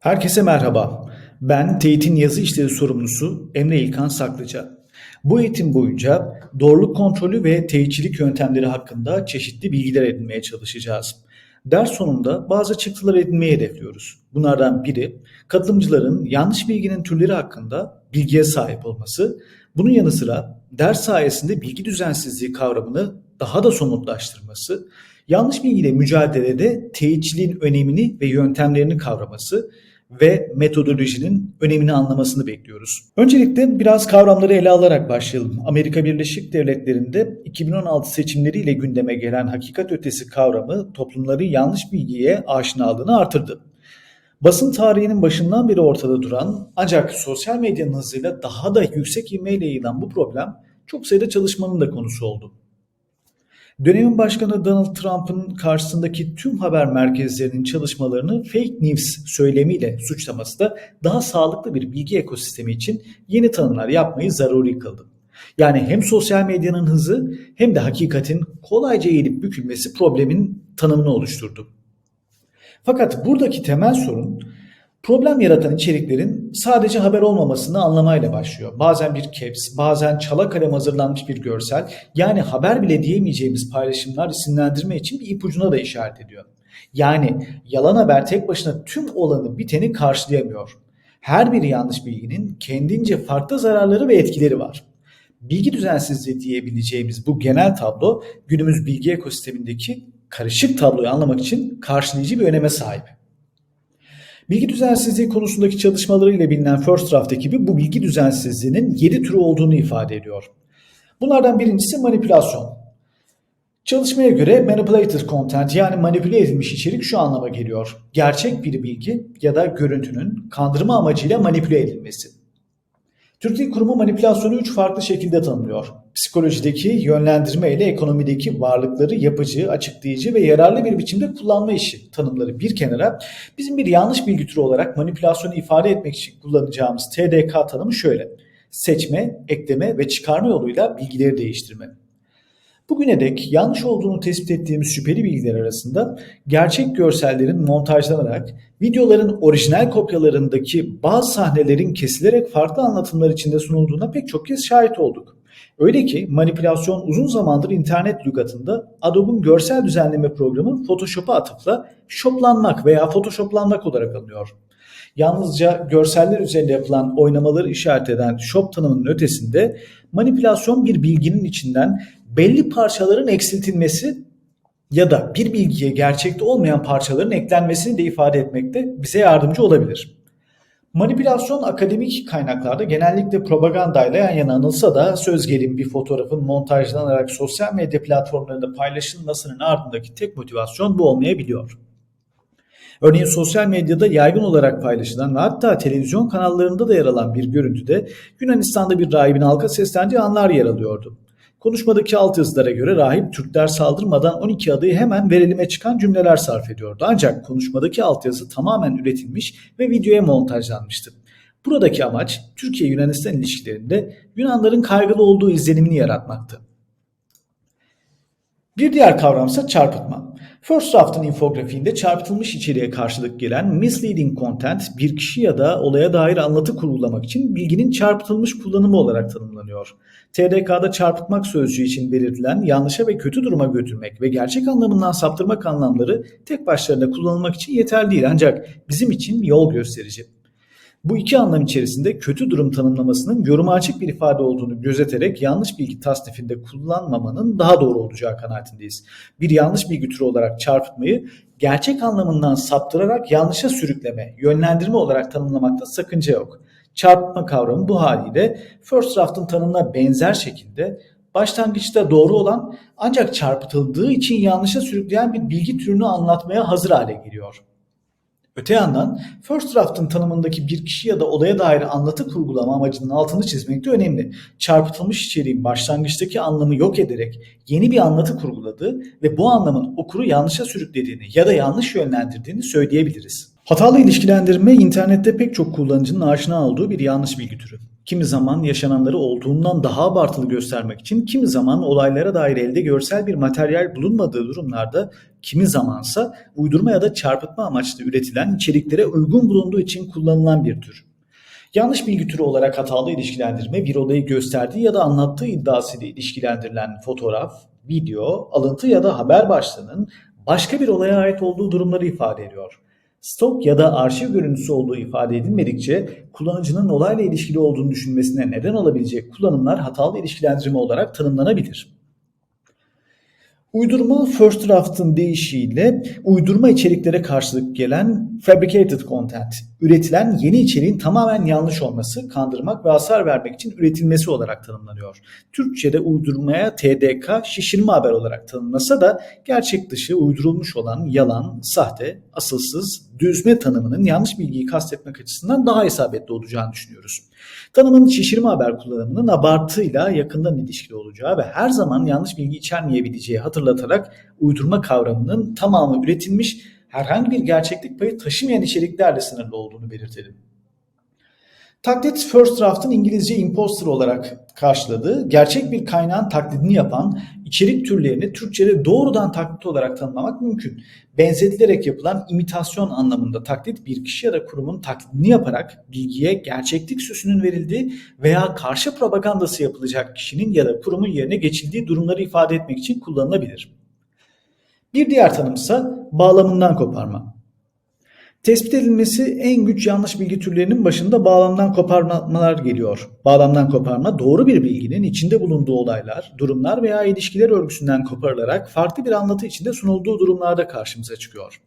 Herkese merhaba. Ben TEİT'in yazı işleri sorumlusu Emre İlkan Saklıca. Bu eğitim boyunca doğruluk kontrolü ve teyitçilik yöntemleri hakkında çeşitli bilgiler edinmeye çalışacağız. Ders sonunda bazı çıktılar edinmeyi hedefliyoruz. Bunlardan biri katılımcıların yanlış bilginin türleri hakkında bilgiye sahip olması. Bunun yanı sıra ders sayesinde bilgi düzensizliği kavramını daha da somutlaştırması, yanlış bilgiyle mücadelede teyitçiliğin önemini ve yöntemlerini kavraması ve metodolojinin önemini anlamasını bekliyoruz. Öncelikle biraz kavramları ele alarak başlayalım. Amerika Birleşik Devletleri'nde 2016 seçimleriyle gündeme gelen hakikat ötesi kavramı toplumları yanlış bilgiye aşinalığını artırdı. Basın tarihinin başından beri ortada duran ancak sosyal medyanın hızıyla daha da yüksek ivmeyle yayılan bu problem çok sayıda çalışmanın da konusu oldu. Dönemin başkanı Donald Trump'ın karşısındaki tüm haber merkezlerinin çalışmalarını fake news söylemiyle suçlaması da daha sağlıklı bir bilgi ekosistemi için yeni tanımlar yapmayı zaruri kıldı. Yani hem sosyal medyanın hızı hem de hakikatin kolayca eğilip bükülmesi problemin tanımını oluşturdu. Fakat buradaki temel sorun problem yaratan içeriklerin sadece haber olmamasını anlamayla başlıyor. Bazen bir caps, bazen çala kalem hazırlanmış bir görsel, yani haber bile diyemeyeceğimiz paylaşımlar isimlendirme için bir ipucuna da işaret ediyor. Yani yalan haber tek başına tüm olanı biteni karşılayamıyor. Her bir yanlış bilginin kendince farklı zararları ve etkileri var. Bilgi düzensizliği diyebileceğimiz bu genel tablo günümüz bilgi ekosistemindeki karışık tabloyu anlamak için karşılayıcı bir öneme sahip. Bilgi düzensizliği konusundaki çalışmalarıyla bilinen First Draft ekibi bu bilgi düzensizliğinin 7 türü olduğunu ifade ediyor. Bunlardan birincisi manipülasyon. Çalışmaya göre manipulated content yani manipüle edilmiş içerik şu anlama geliyor. Gerçek bir bilgi ya da görüntünün kandırma amacıyla manipüle edilmesi. Türk Dil Kurumu manipülasyonu üç farklı şekilde tanımlıyor. Psikolojideki yönlendirme ile ekonomideki varlıkları yapıcı, açıklayıcı ve yararlı bir biçimde kullanma işi tanımları bir kenara. Bizim bir yanlış bilgi türü olarak manipülasyonu ifade etmek için kullanacağımız TDK tanımı şöyle. Seçme, ekleme ve çıkarma yoluyla bilgileri değiştirme. Bugüne dek yanlış olduğunu tespit ettiğimiz şüpheli bilgiler arasında gerçek görsellerin montajlanarak videoların orijinal kopyalarındaki bazı sahnelerin kesilerek farklı anlatımlar içinde sunulduğuna pek çok kez şahit olduk. Öyle ki manipülasyon uzun zamandır internet lügatında Adobe'un görsel düzenleme programı Photoshop'a atıfla shoplanmak veya photoshoplanmak olarak alınıyor. Yalnızca görseller üzerinde yapılan oynamaları işaret eden shop tanımının ötesinde manipülasyon bir bilginin içinden belli parçaların eksiltilmesi ya da bir bilgiye gerçekte olmayan parçaların eklenmesini de ifade etmekte bize yardımcı olabilir. Manipülasyon akademik kaynaklarda genellikle propagandayla yan yana anılsa da söz gelimi bir fotoğrafın montajlanarak sosyal medya platformlarında paylaşılmasının ardındaki tek motivasyon bu olmayabiliyor. Örneğin sosyal medyada yaygın olarak paylaşılan ve hatta televizyon kanallarında da yer alan bir görüntüde Yunanistan'da bir rahibin halka seslendiği anlar yer alıyordu. Konuşmadaki altyazılara göre rahip Türkler saldırmadan 12 adayı hemen verilime çıkan cümleler sarf ediyordu. Ancak konuşmadaki altyazı tamamen üretilmiş ve videoya montajlanmıştı. Buradaki amaç Türkiye-Yunanistan ilişkilerinde Yunanların kaygılı olduğu izlenimini yaratmaktı. Bir diğer kavramsa çarpıtma. First Draft'ın infografiğinde çarpıtılmış içeriğe karşılık gelen misleading content bir kişi ya da olaya dair anlatı kurgulamak için bilginin çarpıtılmış kullanımı olarak tanımlanıyor. TDK'da çarpıtmak sözcüğü için belirtilen yanlışa ve kötü duruma götürmek ve gerçek anlamından saptırmak anlamları tek başlarına kullanılmak için yeterli değil ancak bizim için yol gösterici. Bu iki anlam içerisinde kötü durum tanımlamasının yoruma açık bir ifade olduğunu gözeterek yanlış bilgi tasnifinde kullanmamanın daha doğru olacağı kanaatindeyiz. Bir yanlış bilgi türü olarak çarpıtmayı gerçek anlamından saptırarak yanlışa sürükleme, yönlendirme olarak tanımlamakta sakınca yok. Çarpıtma kavramı bu haliyle First Draft'ın tanımına benzer şekilde başlangıçta doğru olan ancak çarpıtıldığı için yanlışa sürükleyen bir bilgi türünü anlatmaya hazır hale geliyor. Öte yandan First Draft'ın tanımındaki bir kişi ya da olaya dair anlatı kurgulama amacının altını çizmek de önemli. Çarpıtılmış içeriğin başlangıçtaki anlamı yok ederek yeni bir anlatı kurguladığı ve bu anlamın okuru yanlışa sürüklediğini ya da yanlış yönlendirdiğini söyleyebiliriz. Hatalı ilişkilendirme internette pek çok kullanıcının aşina olduğu bir yanlış bilgi türü. Kimi zaman yaşananları olduğundan daha abartılı göstermek için, kimi zaman olaylara dair elde görsel bir materyal bulunmadığı durumlarda kimi zamansa uydurma ya da çarpıtma amaçlı üretilen içeriklere uygun bulunduğu için kullanılan bir tür. Yanlış bilgi türü olarak hatalı ilişkilendirme bir olayı gösterdiği ya da anlattığı iddiasıyla ilişkilendirilen fotoğraf, video, alıntı ya da haber başlığının başka bir olaya ait olduğu durumları ifade ediyor. Stok ya da arşiv görüntüsü olduğu ifade edilmedikçe kullanıcının olayla ilişkili olduğunu düşünmesine neden olabilecek kullanımlar hatalı ilişkilendirme olarak tanımlanabilir. Uydurma first draft'ın deyişiyle uydurma içeriklere karşılık gelen fabricated content, üretilen yeni içeriğin tamamen yanlış olması, kandırmak ve hasar vermek için üretilmesi olarak tanımlanıyor. Türkçe'de uydurmaya TDK şişirme haber olarak tanımlasa da gerçek dışı uydurulmuş olan yalan, sahte, asılsız, düzme tanımının yanlış bilgiyi kastetmek açısından daha isabetli olacağını düşünüyoruz. Tanımın şişirme haber kullanımının abartıyla yakından ilişkili olacağı ve her zaman yanlış bilgi içermeyebileceği hatırlatarak uydurma kavramının tamamı üretilmiş herhangi bir gerçeklik payı taşımayan içeriklerle sınırlı olduğunu belirtelim. Taklit First Draft'ın İngilizce imposter olarak karşıladığı, gerçek bir kaynağın taklidini yapan içerik türlerini Türkçe'de doğrudan taklit olarak tanımlamak mümkün. Benzetilerek yapılan imitasyon anlamında taklit bir kişi ya da kurumun taklidini yaparak bilgiye gerçeklik süsünün verildiği veya karşı propagandası yapılacak kişinin ya da kurumun yerine geçildiği durumları ifade etmek için kullanılabilir. Bir diğer tanımsa bağlamından koparma. Tespit edilmesi en güç yanlış bilgi türlerinin başında bağlamdan koparmalar geliyor. Bağlamdan koparma doğru bir bilginin içinde bulunduğu olaylar, durumlar veya ilişkiler örgüsünden koparılarak farklı bir anlatı içinde sunulduğu durumlarda karşımıza çıkıyor.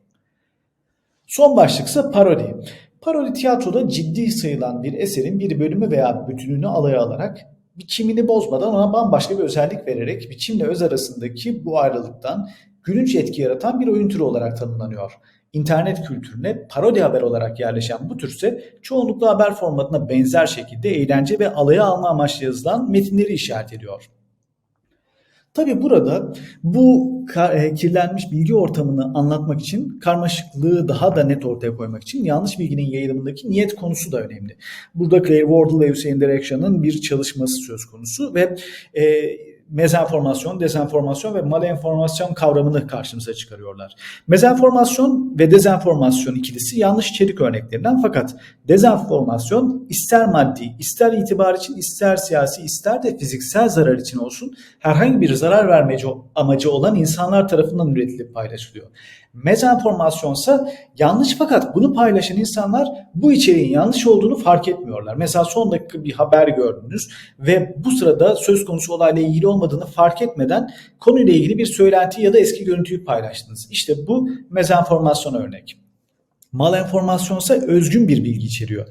Son başlıksa parodi. Parodi tiyatroda ciddi sayılan bir eserin bir bölümü veya bütününü alaya alarak biçimini bozmadan ona bambaşka bir özellik vererek biçimle öz arasındaki bu ayrılıktan gülünç etki yaratan bir oyun türü olarak tanımlanıyor. İnternet kültürüne parodi haber olarak yerleşen bu türse çoğunlukla haber formatına benzer şekilde eğlence ve alaya alma amaçlı yazılan metinleri işaret ediyor. Tabi burada bu e, kirlenmiş bilgi ortamını anlatmak için karmaşıklığı daha da net ortaya koymak için yanlış bilginin yayılımındaki niyet konusu da önemli. Burada Claire Wardle ve Hüseyin Derekşan'ın bir çalışması söz konusu ve e, mezenformasyon, dezenformasyon ve malenformasyon kavramını karşımıza çıkarıyorlar. Mezenformasyon ve dezenformasyon ikilisi yanlış içerik örneklerinden fakat dezenformasyon ister maddi, ister itibar için, ister siyasi, ister de fiziksel zarar için olsun herhangi bir zarar vermeci amacı olan insanlar tarafından üretilip paylaşılıyor. Mezenformasyonsa yanlış fakat bunu paylaşan insanlar bu içeriğin yanlış olduğunu fark etmiyorlar. Mesela son dakika bir haber gördünüz ve bu sırada söz konusu olayla ilgili olmadığını fark etmeden konuyla ilgili bir söylenti ya da eski görüntüyü paylaştınız. İşte bu mezenformasyon örnek. Mal enformasyonsa özgün bir bilgi içeriyor.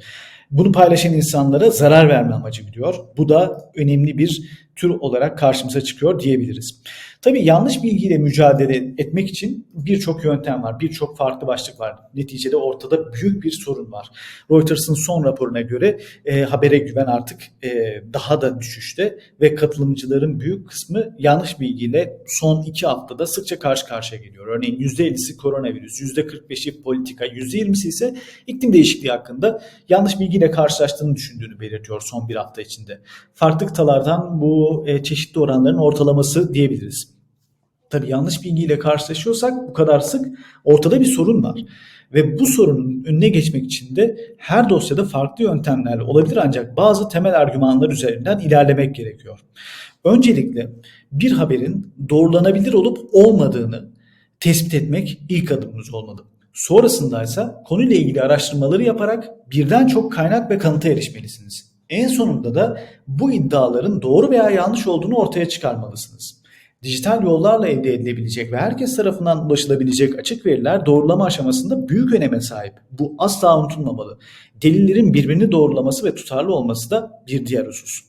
Bunu paylaşan insanlara zarar verme amacı gidiyor. Bu da önemli bir tür olarak karşımıza çıkıyor diyebiliriz. Tabii yanlış bilgiyle mücadele etmek için birçok yöntem var, birçok farklı başlık var. Neticede ortada büyük bir sorun var. Reuters'ın son raporuna göre e, habere güven artık e, daha da düşüşte ve katılımcıların büyük kısmı yanlış bilgiyle son iki haftada sıkça karşı karşıya geliyor. Örneğin %50'si koronavirüs, %45'i politika, %20'si ise iklim değişikliği hakkında yanlış bilgiyle karşılaştığını düşündüğünü belirtiyor son bir hafta içinde. Farklı kıtalardan bu e, çeşitli oranların ortalaması diyebiliriz. Tabii yanlış bilgiyle karşılaşıyorsak bu kadar sık ortada bir sorun var. Ve bu sorunun önüne geçmek için de her dosyada farklı yöntemler olabilir ancak bazı temel argümanlar üzerinden ilerlemek gerekiyor. Öncelikle bir haberin doğrulanabilir olup olmadığını tespit etmek ilk adımımız olmalı. Sonrasında ise konuyla ilgili araştırmaları yaparak birden çok kaynak ve kanıta erişmelisiniz. En sonunda da bu iddiaların doğru veya yanlış olduğunu ortaya çıkarmalısınız. Dijital yollarla elde edilebilecek ve herkes tarafından ulaşılabilecek açık veriler doğrulama aşamasında büyük öneme sahip. Bu asla unutulmamalı. Delillerin birbirini doğrulaması ve tutarlı olması da bir diğer husus.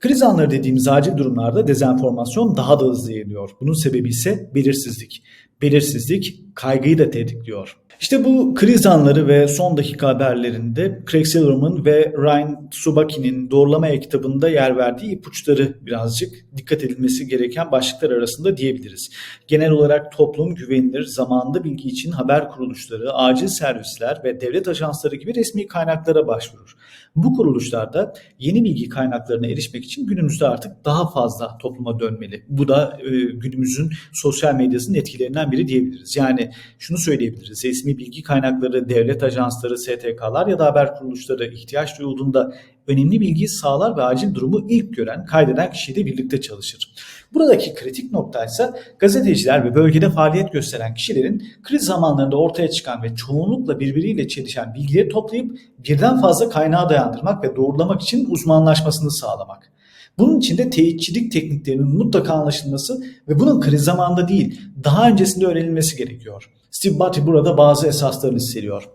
Kriz anları dediğimiz acil durumlarda dezenformasyon daha da hızlı yayılıyor. Bunun sebebi ise belirsizlik. Belirsizlik kaygıyı da tetikliyor. İşte bu kriz anları ve son dakika haberlerinde Craig Silverman ve Ryan Subaki'nin Doğrulama kitabında yer verdiği ipuçları birazcık dikkat edilmesi gereken başlıklar arasında diyebiliriz. Genel olarak toplum güvenilir, zamanında bilgi için haber kuruluşları, acil servisler ve devlet ajansları gibi resmi kaynaklara başvurur. Bu kuruluşlarda yeni bilgi kaynaklarına erişmek için günümüzde artık daha fazla topluma dönmeli. Bu da e, günümüzün sosyal medyasının etkilerinden biri diyebiliriz. Yani şunu söyleyebiliriz. Resmi bilgi kaynakları, devlet ajansları, STK'lar ya da haber kuruluşları ihtiyaç duyulduğunda önemli bilgiyi sağlar ve acil durumu ilk gören, kaydeden kişiyle birlikte çalışır. Buradaki kritik nokta ise gazeteciler ve bölgede faaliyet gösteren kişilerin kriz zamanlarında ortaya çıkan ve çoğunlukla birbiriyle çelişen bilgileri toplayıp birden fazla kaynağa dayandırmak ve doğrulamak için uzmanlaşmasını sağlamak. Bunun için de teyitçilik tekniklerinin mutlaka anlaşılması ve bunun kriz zamanında değil, daha öncesinde öğrenilmesi gerekiyor. Steve Batty burada bazı esasları listeliyor.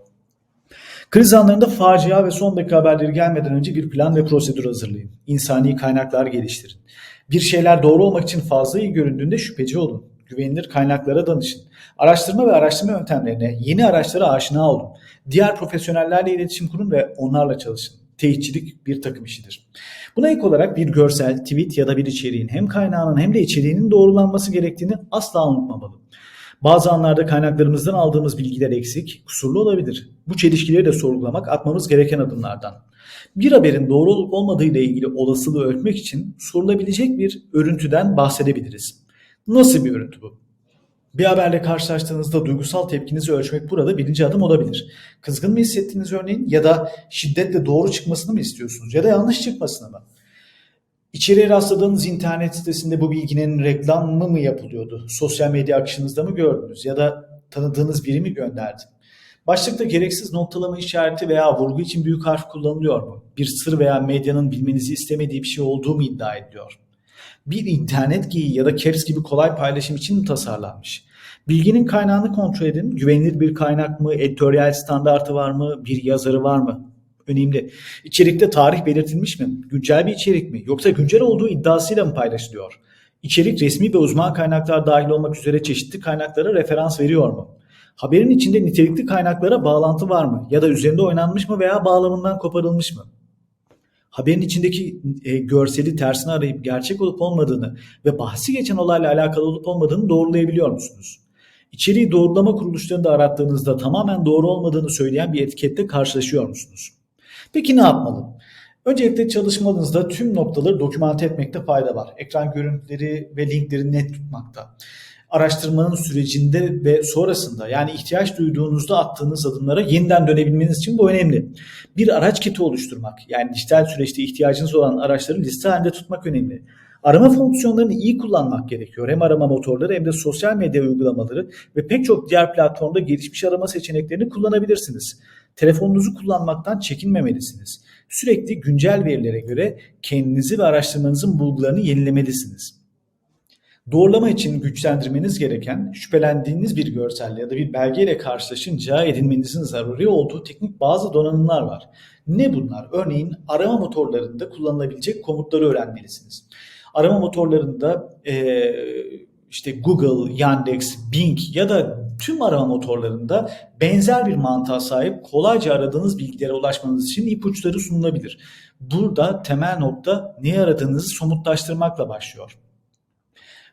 Kriz anlarında facia ve son dakika haberleri gelmeden önce bir plan ve prosedür hazırlayın. İnsani kaynaklar geliştirin. Bir şeyler doğru olmak için fazla iyi göründüğünde şüpheci olun. Güvenilir kaynaklara danışın. Araştırma ve araştırma yöntemlerine, yeni araçlara aşina olun. Diğer profesyonellerle iletişim kurun ve onlarla çalışın. Teyitçilik bir takım işidir. Buna ek olarak bir görsel, tweet ya da bir içeriğin hem kaynağının hem de içeriğinin doğrulanması gerektiğini asla unutmamalı. Bazı anlarda kaynaklarımızdan aldığımız bilgiler eksik, kusurlu olabilir. Bu çelişkileri de sorgulamak atmamız gereken adımlardan. Bir haberin doğru olup olmadığı ile ilgili olasılığı ölçmek için sorulabilecek bir örüntüden bahsedebiliriz. Nasıl bir örüntü bu? Bir haberle karşılaştığınızda duygusal tepkinizi ölçmek burada birinci adım olabilir. Kızgın mı hissettiniz örneğin ya da şiddetle doğru çıkmasını mı istiyorsunuz ya da yanlış çıkmasını mı? İçeriye rastladığınız internet sitesinde bu bilginin reklamı mı yapılıyordu? Sosyal medya akışınızda mı gördünüz ya da tanıdığınız biri mi gönderdi? Başlıkta gereksiz noktalama işareti veya vurgu için büyük harf kullanılıyor mu? Bir sır veya medyanın bilmenizi istemediği bir şey olduğu mu iddia ediliyor? Bir internet giyi ya da caps gibi kolay paylaşım için mi tasarlanmış? Bilginin kaynağını kontrol edin. Güvenilir bir kaynak mı? Editoryal standartı var mı? Bir yazarı var mı? Önemli. İçerikte tarih belirtilmiş mi? Güncel bir içerik mi? Yoksa güncel olduğu iddiasıyla mı paylaşılıyor? İçerik resmi ve uzman kaynaklar dahil olmak üzere çeşitli kaynaklara referans veriyor mu? Haberin içinde nitelikli kaynaklara bağlantı var mı? Ya da üzerinde oynanmış mı veya bağlamından koparılmış mı? Haberin içindeki e, görseli tersine arayıp gerçek olup olmadığını ve bahsi geçen olayla alakalı olup olmadığını doğrulayabiliyor musunuz? İçeriği doğrulama kuruluşlarında arattığınızda tamamen doğru olmadığını söyleyen bir etikette karşılaşıyor musunuz? Peki ne yapmalı? Öncelikle çalışmanızda tüm noktaları dokümante etmekte fayda var. Ekran görüntüleri ve linkleri net tutmakta. Araştırmanın sürecinde ve sonrasında yani ihtiyaç duyduğunuzda attığınız adımlara yeniden dönebilmeniz için bu önemli. Bir araç kiti oluşturmak yani dijital süreçte ihtiyacınız olan araçları liste halinde tutmak önemli. Arama fonksiyonlarını iyi kullanmak gerekiyor. Hem arama motorları hem de sosyal medya uygulamaları ve pek çok diğer platformda gelişmiş arama seçeneklerini kullanabilirsiniz. Telefonunuzu kullanmaktan çekinmemelisiniz. Sürekli güncel verilere göre kendinizi ve araştırmanızın bulgularını yenilemelisiniz. Doğrulama için güçlendirmeniz gereken şüphelendiğiniz bir görselle ya da bir belgeyle karşılaşınca edinmenizin zaruri olduğu teknik bazı donanımlar var. Ne bunlar? Örneğin arama motorlarında kullanılabilecek komutları öğrenmelisiniz. Arama motorlarında e, işte Google, Yandex, Bing ya da tüm arama motorlarında benzer bir mantığa sahip kolayca aradığınız bilgilere ulaşmanız için ipuçları sunulabilir. Burada temel nokta ne aradığınızı somutlaştırmakla başlıyor.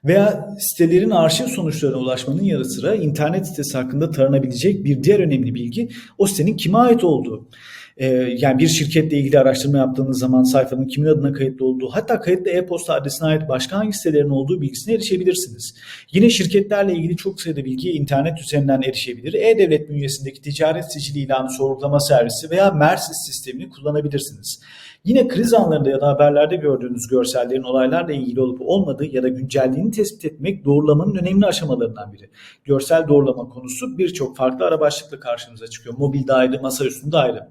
Veya sitelerin arşiv sonuçlarına ulaşmanın yanı sıra internet sitesi hakkında taranabilecek bir diğer önemli bilgi o sitenin kime ait olduğu. Ee, yani bir şirketle ilgili araştırma yaptığınız zaman sayfanın kimin adına kayıtlı olduğu hatta kayıtlı e-posta adresine ait başka hangi sitelerin olduğu bilgisine erişebilirsiniz. Yine şirketlerle ilgili çok sayıda bilgiye internet üzerinden erişebilir. E-Devlet bünyesindeki ticaret sicili ilanı sorgulama servisi veya MERSIS sistemini kullanabilirsiniz. Yine kriz anlarında ya da haberlerde gördüğünüz görsellerin olaylarla ilgili olup olmadığı ya da güncelliğini tespit etmek doğrulamanın önemli aşamalarından biri. Görsel doğrulama konusu birçok farklı ara başlıkla karşımıza çıkıyor. Mobilde ayrı, masa üstünde ayrı.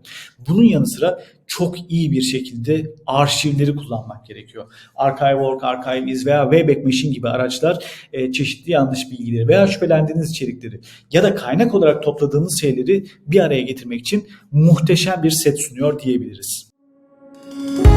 Bunun yanı sıra çok iyi bir şekilde arşivleri kullanmak gerekiyor. Archive.org, Archive.is veya Wayback Machine gibi araçlar e, çeşitli yanlış bilgileri veya şüphelendiğiniz içerikleri ya da kaynak olarak topladığınız şeyleri bir araya getirmek için muhteşem bir set sunuyor diyebiliriz. Thank you.